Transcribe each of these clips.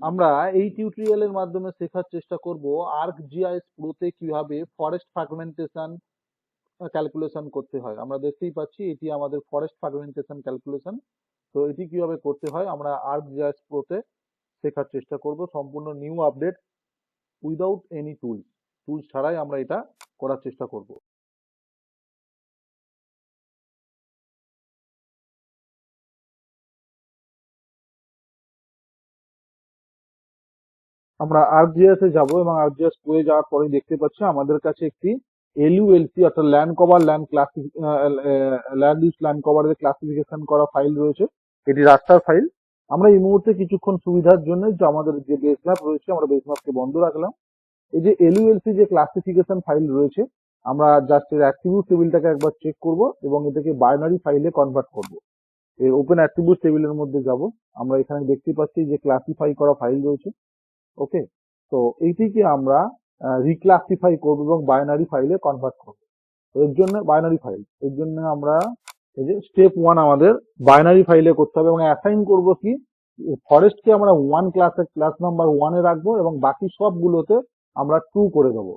আমরা এই টিউটোরিয়ালের মাধ্যমে শেখার চেষ্টা করব জিআইএস প্রোতে কীভাবে ফরেস্ট ফ্র্যাগমেন্টেশন ক্যালকুলেশন করতে হয়। আমরা দেখতেই পাচ্ছি এটি আমাদের ফরেস্ট ফ্র্যাগমেন্টেশন ক্যালকুলেশন তো এটি কীভাবে করতে হয় আমরা আর্ক জিআইএস প্রোতে শেখার চেষ্টা করব। সম্পূর্ণ new update without any tools tools ছাড়াই আমরা এটা করার চেষ্টা করব। আমরা আরজিএস এ যাব এবং আরজিএস করে যাওয়ার পরে দেখতে পাচ্ছি আমাদের কাছে একটি এলইউএলসি অর্থাৎ ল্যান্ড কভার ল্যান্ড ক্লাসি ল্যান্ড ইউজ ল্যান্ড কভারের ক্লাসিফিকেশন করা ফাইল রয়েছে। এটি রাস্তার ফাইল আমরা এই মুহূর্তে কিছুক্ষণ সুবিধার জন্য যে আমাদের যে বেস ম্যাপ রয়েছে, আমরা বেস ম্যাপকে বন্ধ রাখলাম। এই যে এলইউএলসি যে ক্লাসিফিকেশন ফাইল রয়েছে, আমরা জাস্ট এর অ্যাট্রিবিউট টেবিলটাকে একবার চেক করব এবং এটাকে বাইনারি ফাইলে কনভার্ট করব। এই ওপেন অ্যাট্রিবিউট টেবিলের মধ্যে যাব। আমরা এখানে দেখতে পাচ্ছি যে ক্লাসিফাই করা ফাইল রয়েছে। ওকে তো এইটিকে আমরা রিক্লাসিফাই করব এবং বাইনারি ফাইলে কনভার্ট করব। এর জন্য বাইনারি ফাইল এর জন্য আমরা, এই যে স্টেপ ওয়ান আমাদের বাইনারি ফাইলে করতে হবে এবং অ্যাসাইন করব কি? ফরেস্টকে আমরা ওয়ান ক্লাসে ক্লাস নাম্বার ওয়ানে রাখব এবং বাকি সবগুলোতে আমরা টু করে দেবো।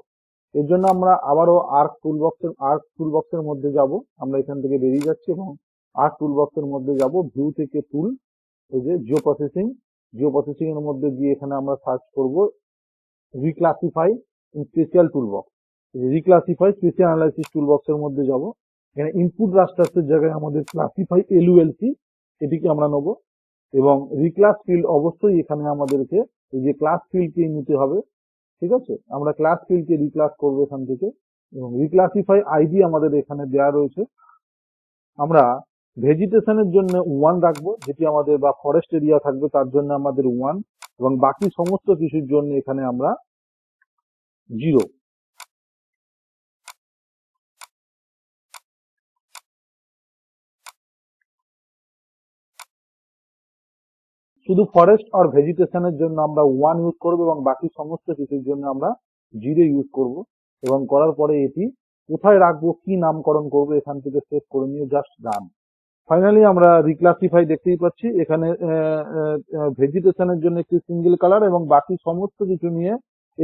এর জন্য আমরা আবারও আর্ক টুলবক্সের আর্ক টুলবক্সের মধ্যে যাব। আমরা এখান থেকে বেরিয়ে যাচ্ছি এবং আর্ক টুলবক্সের মধ্যে যাব ভিউ থেকে টুল এই যে জিও প্রসেসিং জিও প্রসেসিং এর মধ্যে গিয়ে এখানে আমরা সার্চ করব reclassify spatial toolbox reclassify spatial analysis টুলবক্সের মধ্যে যাব। এখানে ইনপুট রাস্টার্সের জায়গায় আমাদের ক্লাসিফাই এলইউএলসি এটিকে আমরা নেব এবং রিক্লাস ফিল্ড অবশ্যই এখানে আমাদেরকে এই যে ক্লাস ফিল্ডকে নিতে হবে, ঠিক আছে? আমরা ক্লাস ফিল্ডকে রিক্লাস করব এখান থেকে এবং রিক্লাসিফাই আইডি আমাদের এখানে দেওয়া রয়েছে। আমরা ভেজিটেশনের জন্য ওয়ান রাখব, যেটি আমাদের বা ফরেস্ট এরিয়া থাকবে, তার জন্য আমাদের ওয়ান এবং বাকি সমস্ত কিছুর জন্য এখানে আমরা জিরো শুধু ফরেস্ট আর ভেজিটেশনের জন্য আমরা ওয়ান ইউজ করব, এবং বাকি সমস্ত কিছুর জন্য আমরা জিরো ইউজ করব। এবং করার পরে এটি কোথায় রাখব, কি নামকরণ করব, এখান থেকে সেভ করে নিয়ে জাস্ট ডান ফাইনালি আমরা রিক্লাসিফাই দেখতেই পাচ্ছি, এখানে ভেজিটেশনের জন্য একটি সিঙ্গেল কালার এবং বাকি সমস্ত কিছু নিয়ে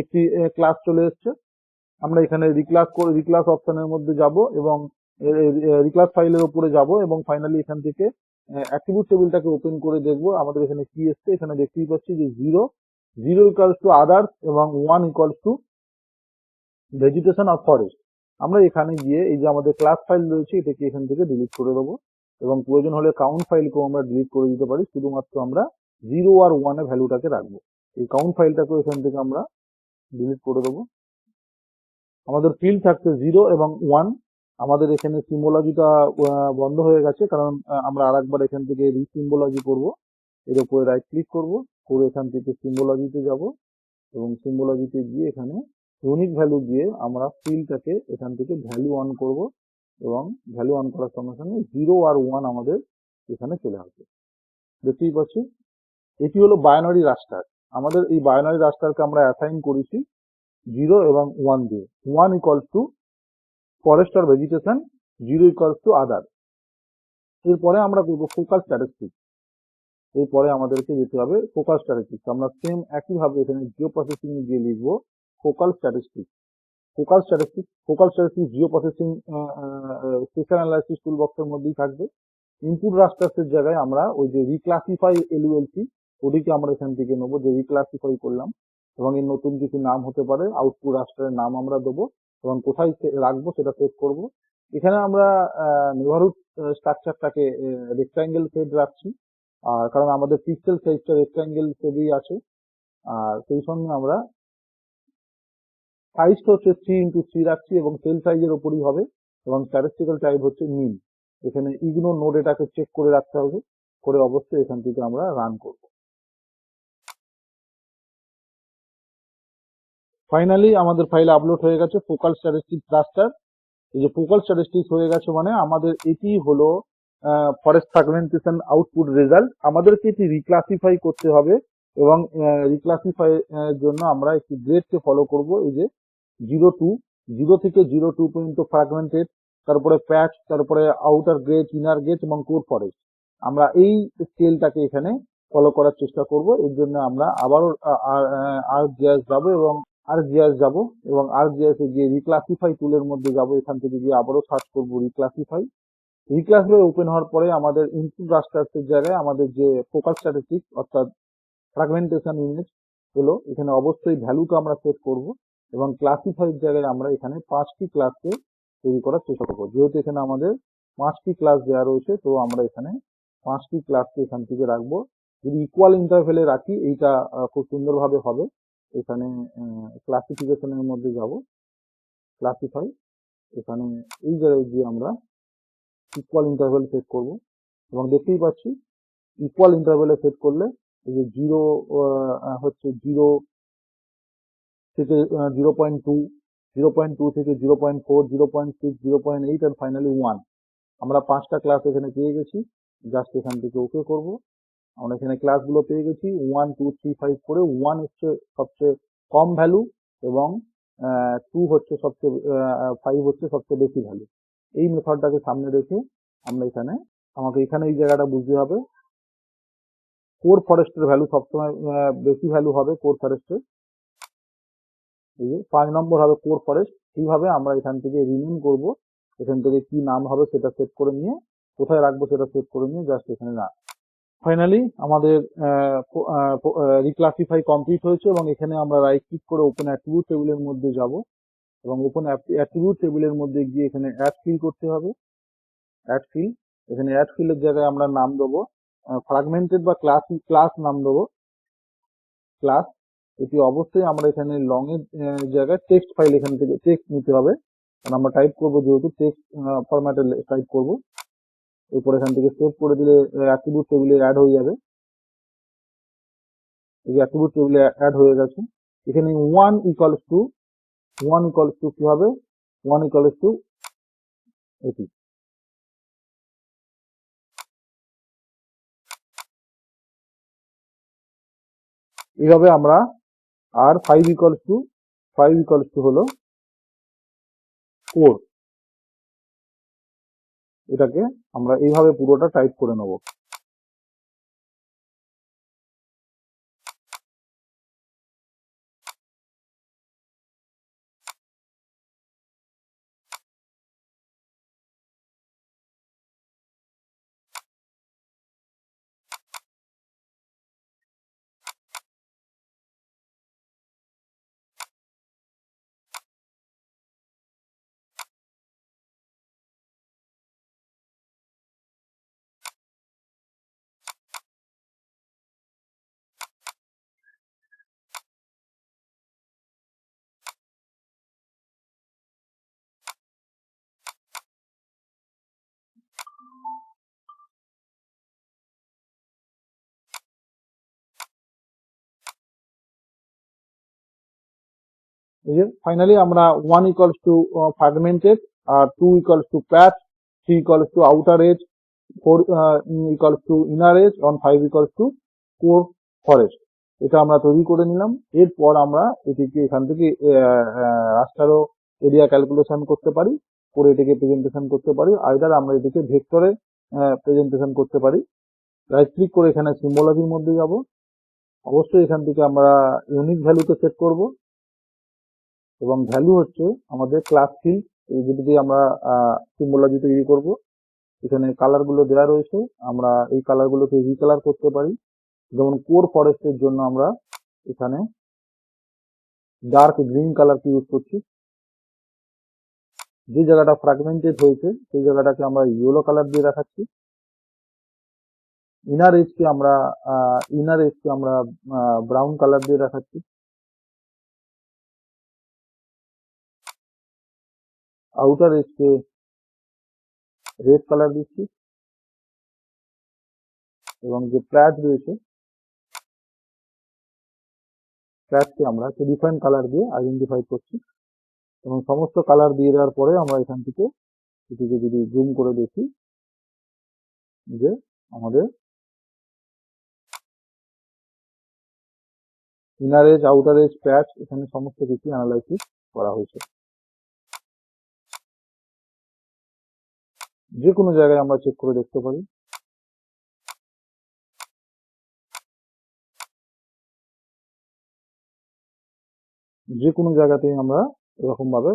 একটি ক্লাস চলে এসছে। আমরা এখানে রিক্লাস রিক্লাস অপশনের মধ্যে যাব এবং রিক্লাস ফাইলের উপরে যাব এবং ফাইনালি এখান থেকে অ্যাট্রিবিউট টেবিলটাকে ওপেন করে দেখব। আমাদের এখানে কি এসছে? এখানে দেখতেই পাচ্ছি যে zero zero equals to others এবং one equals to vegetation of forest আমরা এখানে গিয়ে এই যে আমাদের ক্লাস ফাইল রয়েছে, এটাকে এখান থেকে ডিলিট করে দেবো। এবং প্রয়োজন হলে কাউন্ট ফাইলকেও আমরা ডিলিট করে দিতে পারি। শুধুমাত্র আমরা জিরো আর ওয়ানে ভ্যালুটাকে রাখব। এই কাউন্ট ফাইলটাকেও এখান থেকে আমরা ডিলিট করে দেবো। আমাদের ফিল্ড থাকছে জিরো এবং ওয়ান আমাদের এখানে সিম্বোলজিটা বন্ধ হয়ে গেছে। কারণ আমরা আর একবার এখান থেকে রিসিম্বোলজি করব। এর উপরে রাইট ক্লিক করব। করে এখান থেকে সিম্বোলজিতে যাব এবং সিম্বোলজিতে গিয়ে এখানে ইউনিক ভ্যালু দিয়ে আমরা ফিল্ডটাকে এখান থেকে ভ্যালু অন করব। এবং ভ্যালু অন করার সঙ্গে সঙ্গে জিরো আর ওয়ান আমাদের এখানে চলে আসবে। দেখতেই পাচ্ছি। এটি হলো বায়োনারি রাস্টার আমাদের এই বায়োনারি রাস্টারকে আমরা অ্যাসাইন করেছি জিরো এবং ওয়ান দিয়ে। One equals to forest R vegetation zero equals to other এরপরে আমরা করব ফোকাল স্ট্যাটিস্টিক্স এরপরে আমাদেরকে যেতে হবে ফোকাল স্ট্যাটিস্টিক্স আমরা সেম একইভাবে এখানে জিও প্রসেসিং গিয়ে লিখব focal statistics focal statistics focal statistics geoprocessing spatial analysis tool বক্সের মধ্যেই থাকবে। ইনপুট রাস্টার্সের জায়গায় আমরা ওই যে রিক্লাসিফাই এলইউএলসি ওটিকে আমরা এখান থেকে নেব, যে রিক্লাসিফাই করলাম, এবং এর নতুন কিছু নাম হতে পারে আউটপুট রাস্টারের নাম আমরা দেবো, এবং কোথায় রাখব সেটা সেট করব। এখানে আমরা নেভারহুড স্ট্রাকচারটাকে রেক্টাঙ্গেল শেড রাখছি, আর কারণ আমাদের পিক্সেল সাইজটা রেক্টাঙ্গেল শেডেই আছে, আর সেই সঙ্গে আমরা সাইজটা হচ্ছে থ্রি ইন্টু থ্রি রাখছি এবং সেল সাইজের ওপরই হবে এবং স্ট্যাটিস্টিক্যাল টাইপ হচ্ছে মিন এখানে ইগনো নোড এটাকে চেক করে রাখতে হবে, করে অবশ্যই এখান থেকে আমরা রান করব। ফাইনালি আমাদের ফাইল আপলোড হয়ে গেছে ফোকাল স্ট্যাটিস্টিক্স রাস্টার এই যে ফোকাল স্ট্যাটিস্টিক্স হয়ে গেছে মানে আমাদের এটি হলো ফরেস্ট ফ্র্যাগমেন্টেশন আউটপুট রেজাল্ট আমাদেরকে এটি রিক্লাসিফাই করতে হবে এবং রিক্লাসিফাই জন্য আমরা একটি গ্রেডকে ফলো করব। এই যে জিরো টু জিরো থেকে জিরো টু পর্যন্ত ফ্র্যাগমেন্টেড তারপরে প্যাচ তারপরে আউটার গ্রেড ইনার গেট এবং কোর ফরেস্ট আমরা এই স্কেলটাকে এখানে ফলো করার চেষ্টা করব। এর জন্য আমরা আবারও আর জিএস যাব এবং আর জিএস যাব এবং আর জিএস এ গিয়ে রিক্লাসিফাই টুলের মধ্যে যাব। এখান থেকে গিয়ে আবারও সার্চ করব রিক্লাসিফাই রিক্লাসিফাই ওপেন হওয়ার পরে আমাদের ইনপুট রাস্টার্সের জায়গায় আমাদের যে ফোকাস স্ট্যাটিস্টিক্স অর্থাৎ ফ্রাগমেন্টেশন ইউনিট হলো এখানে অবশ্যই ভ্যালুকে আমরা সেট করব। এবং ক্লাসিফাইয়ের জায়গায় আমরা এখানে পাঁচটি ক্লাসকে তৈরি করার চেষ্টা করব। যেহেতু এখানে আমাদের পাঁচটি ক্লাস দেওয়া রয়েছে, তো আমরা এখানে পাঁচটি ক্লাসকে এখান থেকে রাখব। যদি ইকুয়াল ইন্টারভেলে রাখি, এইটা খুব সুন্দরভাবে হবে। এখানে ক্লাসিফিকেশনের মধ্যে যাব। ক্লাসিফাই এখানে এই জায়গায় গিয়ে আমরা ইকুয়াল ইন্টারভেল সেট করব। এবং দেখতেই পাচ্ছি ইকুয়াল ইন্টারভেলে সেট করলে এই যে জিরো হচ্ছে জিরো থেকে zero point two zero point two থেকে zero point four zero point six zero point eight আর ফাইনালি ওয়ান আমরা পাঁচটা ক্লাস এখানে পেয়ে গেছি। জাস্ট এখান থেকে ওকে করব। আমরা এখানে ক্লাসগুলো পেয়ে গেছি। ওয়ান টু থ্রি ফাইভ করে ওয়ান হচ্ছে সবচেয়ে কম ভ্যালু এবং টু হচ্ছে সবচেয়ে ফাইভ হচ্ছে সবচেয়ে বেশি ভ্যালু এই মেথডটাকে সামনে রেখে আমরা এখানে, আমাকে এখানে এই জায়গাটা বুঝতে হবে। কোর ফরেস্টের ভ্যালু সবসময় বেশি ভ্যালু হবে। কোর ফরেস্টের এই যে পাঁচ নম্বর হবে কোর ফরেস্ট এইভাবে আমরা এখান থেকে রিনেম করব, এখান থেকে কি নাম হবে সেটা সেট করে নিয়ে, কোথায় রাখব সেটা সেট করে নিয়ে জাস্ট এখানে না। ফাইনালি আমাদের রিক্লাসিফাই কমপ্লিট হয়েছে এবং এখানে আমরা রাইট ক্লিক করে ওপেন অ্যাট্রিবিউট টেবিলের মধ্যে যাব এবং ওপেন অ্যাট্রিবিউট টেবিলের মধ্যে গিয়ে এখানে অ্যাড ফিল করতে হবে। অ্যাড ফিল এখানে অ্যাড ফিলের জায়গায় আমরা নাম দেবো ফ্রাগমেন্টেড বা ক্লাস ক্লাস নাম দেবো। ক্লাস এটি অবশ্যই আমরা এখানে লং এর জায়গায় টেক্সট ফাইল এখান থেকে টেক্সট নিতে হবে। কারণ আমরা টাইপ করব যেহেতু টেক্সট ফরম্যাটে টাইপ করব। এরপর এখান থেকে সেভ করে দিলে অ্যাট্রিবিউট টেবিলে অ্যাড হয়ে যাবে। এই অ্যাট্রিবিউট টেবিলে অ্যাড হয়ে গেছে। এখানে one equals to one equals to কি হবে? ওয়ান ইকুয়ালস টু এটি। এইভাবে আমরা আর five equals to five equals to হলো ফোর এটাকে আমরা এইভাবে পুরোটা টাইপ করে নেব। এই যে ফাইনালি আমরা one equals to fragmented R two equals to patch three equals to outer edge four equals to inner edge on five equals to core forest এটা আমরা তৈরি করে নিলাম। এরপর আমরা এটিকে এখান থেকে রাস্তারও এরিয়া ক্যালকুলেশন করতে পারি, করে এটিকে প্রেজেন্টেশন করতে পারি। আইদার আমরা এটিকে ভেক্টরে প্রেজেন্টেশন করতে পারি। রাইট ক্লিক করে এখানে সিম্বলজির মধ্যে যাব। অবশ্যই এখান থেকে আমরা ইউনিক ভ্যালুতে সেট করব। এবং ভ্যালু হচ্ছে আমাদের ক্লাস ফিল্ড যেটি দিয়ে আমরা সিম্বলজি তৈরি করব। এখানে কালারগুলো দেওয়া রয়েছে, আমরা এই কালার গুলোকে রিকালার করতে পারি। যেমন কোর ফরেস্টের জন্য আমরা এখানে ডার্ক গ্রিন কালারকে ইউজ করছি। যে জায়গাটা ফ্রাগমেন্টেড হয়েছে, সেই জায়গাটাকে আমরা ইয়েলো কালার দিয়ে দেখাচ্ছি। ইনার এজকে আমরা ইনার এজকে আমরা ব্রাউন কালার দিয়ে দেখাচ্ছি। আউটার এজকে রেড কালার দিচ্ছি। এবং যে প্ল্যাট রয়েছে প্ল্যাটকে আমরা একটা ডিফারেন্ট কালার দিয়ে আইডেন্টিফাই করছি। এবং সমস্ত কালার দিয়ে দেওয়ার পরে আমরা এখান থেকে এটিকে যদি জুম করে দেখি, যে আমাদের inner edge outer edge patch এখানে সমস্ত কিছু অ্যানালাইসিস করা হয়েছে। যে কোনো জায়গায় আমরা চেক করে দেখতে পারি। যে কোনো জায়গাতেই আমরা এরকমভাবে